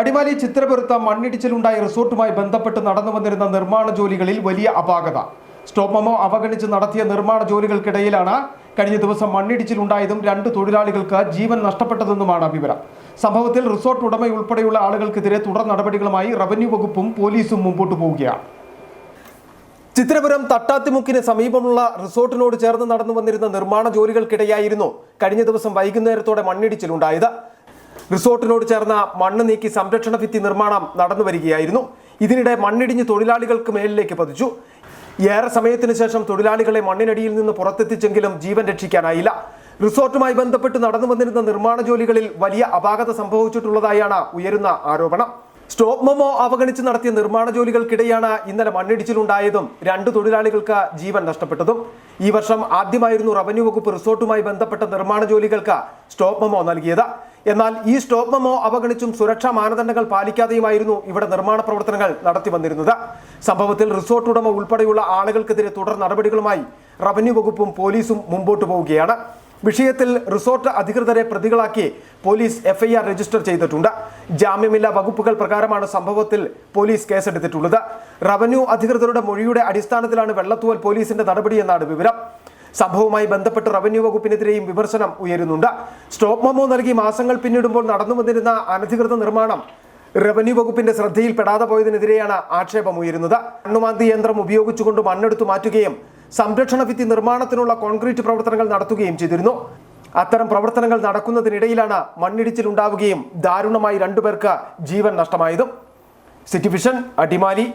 അടിമാലി ചിത്രപുരത്ത് മണ്ണിടിച്ചിലുണ്ടായ റിസോർട്ടുമായി ബന്ധപ്പെട്ട് നടന്നു വന്നിരുന്ന നിർമ്മാണ ജോലികളിൽ വലിയ അപാകത. സ്റ്റോപ്പ് മെമ്മോ അവഗണിച്ച് നടത്തിയ നിർമ്മാണ ജോലികൾക്കിടയിലാണ് കഴിഞ്ഞ ദിവസം മണ്ണിടിച്ചിലുണ്ടായതും രണ്ട് തൊഴിലാളികൾക്ക് ജീവൻ നഷ്ടപ്പെട്ടതെന്നുമാണ് വിവരം. സംഭവത്തിൽ റിസോർട്ട് ഉടമയുൾപ്പെടെയുള്ള ആളുകൾക്കെതിരെ തുടർ നടപടികളുമായി റവന്യൂ വകുപ്പും പോലീസും മുമ്പോട്ട് പോവുകയാണ്. ചിത്രപുരം തട്ടാത്തിമുക്കിന് സമീപമുള്ള റിസോർട്ടിനോട് ചേർന്ന് നടന്നു വന്നിരുന്ന നിർമ്മാണ ജോലികൾക്കിടെയായിരുന്നു കഴിഞ്ഞ ദിവസം വൈകുന്നേരത്തോടെ മണ്ണിടിച്ചിലുണ്ടായത്. റിസോർട്ടിനോട് ചേർന്ന മണ്ണ് നീക്കി സംരക്ഷണ ഭിത്തി നിർമ്മാണം നടന്നു വരികയായിരുന്നു. ഇതിനിടെ മണ്ണിടിഞ്ഞ് തൊഴിലാളികൾക്ക് മേലിലേക്ക് പതിച്ചു. ഏറെ സമയത്തിന് ശേഷം തൊഴിലാളികളെ മണ്ണിനടിയിൽ നിന്ന് പുറത്തെത്തിച്ചെങ്കിലും ജീവൻ രക്ഷിക്കാനായില്ല. റിസോർട്ടുമായി ബന്ധപ്പെട്ട് നടന്നു വന്നിരുന്ന നിർമ്മാണ ജോലികളിൽ വലിയ അപാകത സംഭവിച്ചിട്ടുള്ളതായാണ് ഉയരുന്ന ആരോപണം. സ്റ്റോപ്പ് മൊമോ അവഗണിച്ച് നടത്തിയ നിർമ്മാണ ജോലികൾക്കിടെയാണ് ഇന്നലെ മണ്ണിടിച്ചിലുണ്ടായതും രണ്ട് തൊഴിലാളികൾക്ക് ജീവൻ നഷ്ടപ്പെട്ടതും. ഈ വർഷം ആദ്യമായിരുന്നു റവന്യൂ വകുപ്പ് റിസോർട്ടുമായി ബന്ധപ്പെട്ട നിർമ്മാണ ജോലികൾക്ക് സ്റ്റോപ്പ് മൊമോ നൽകിയത്. എന്നാൽ ഈ സ്റ്റോപ്പ് മൊമോ അവഗണിച്ചും സുരക്ഷാ മാനദണ്ഡങ്ങൾ പാലിക്കാതെയുമായിരുന്നു ഇവിടെ നിർമ്മാണ പ്രവർത്തനങ്ങൾ നടത്തി വന്നിരുന്നത്. സംഭവത്തിൽ റിസോർട്ട് ഉടമ ഉൾപ്പെടെയുള്ള ആളുകൾക്കെതിരെ തുടർ നടപടികളുമായി റവന്യൂ വകുപ്പും പോലീസും മുമ്പോട്ട് പോവുകയാണ്. വിഷയത്തിൽ റിസോർട്ട് അധികൃതരെ പ്രതികളാക്കി പോലീസ് എഫ്ഐആർ രജിസ്റ്റർ ചെയ്തിട്ടുണ്ട്. ജാമ്യമില്ലാ വകുപ്പുകൾ പ്രകാരമാണ് സംഭവത്തിൽ പോലീസ് കേസെടുത്തിട്ടുള്ളത്. റവന്യൂ അധികൃതരുടെ മൊഴിയുടെ അടിസ്ഥാനത്തിലാണ് വെള്ളത്തൂവൽ പോലീസിന്റെ നടപടിയെന്നാണ് വിവരം. സംഭവവുമായി ബന്ധപ്പെട്ട് റവന്യൂ വകുപ്പിനെതിരെയും വിമർശനം ഉയരുന്നുണ്ട്. സ്റ്റോപ്പ് മെമോ നൽകി മാസങ്ങൾ പിന്നിടുമ്പോൾ നടന്നു വന്നിരുന്ന അനധികൃത നിർമ്മാണം റവന്യൂ വകുപ്പിന്റെ ശ്രദ്ധയിൽപ്പെടാതെ പോയതിനെതിരെയാണ് ആക്ഷേപം ഉയരുന്നത് മണ്ണുമാന്തി യന്ത്രം ഉപയോഗിച്ചുകൊണ്ട് മണ്ണെടുത്തു മാറ്റുകയും സംരക്ഷണ ഭിത്തി നിർമ്മാണത്തിനുള്ള കോൺക്രീറ്റ് പ്രവർത്തനങ്ങൾ നടത്തുകയും ചെയ്തിരുന്നു. അത്തരം പ്രവർത്തനങ്ങൾ നടക്കുന്നതിനിടയിലാണ് മണ്ണിടിച്ചിൽ ഉണ്ടാവുകയും ദാരുണമായി രണ്ടുപേർക്ക് ജീവൻ നഷ്ടമായതും. City vision Adimali.